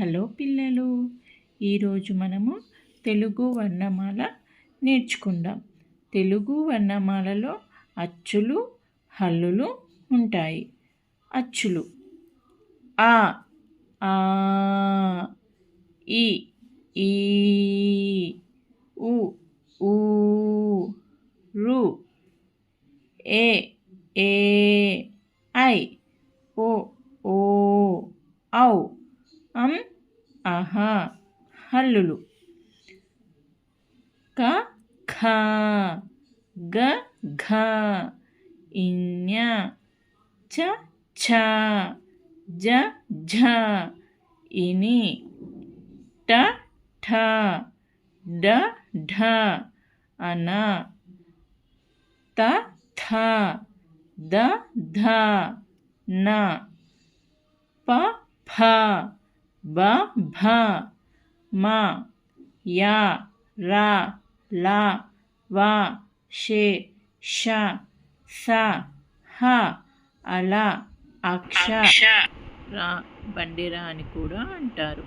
Hello పిల్లలు. ఈరోజు మనము తెలుగు వర్ణమాల నేర్చుకుందాం. తెలుగు వర్ణమాలలో అచ్చులు హల్లులు ఉంటాయి. అచ్చులు. ఆ ఆ ఈ ఈ ఉ ఊ రు ఏ ఏ ఐ ఓ ఓ ఔ. అం అహ హల్లులు. క ఖ గ ఘ ఇన్య చ ఛ జ ఝ ఇని ట ఠ డ ఢ అన త థ ద ధ న ప ఫ బ భ మ యా రా లా వా షే ష స హ అల అక్ష రా బండిరా అని కూడా అంటారు.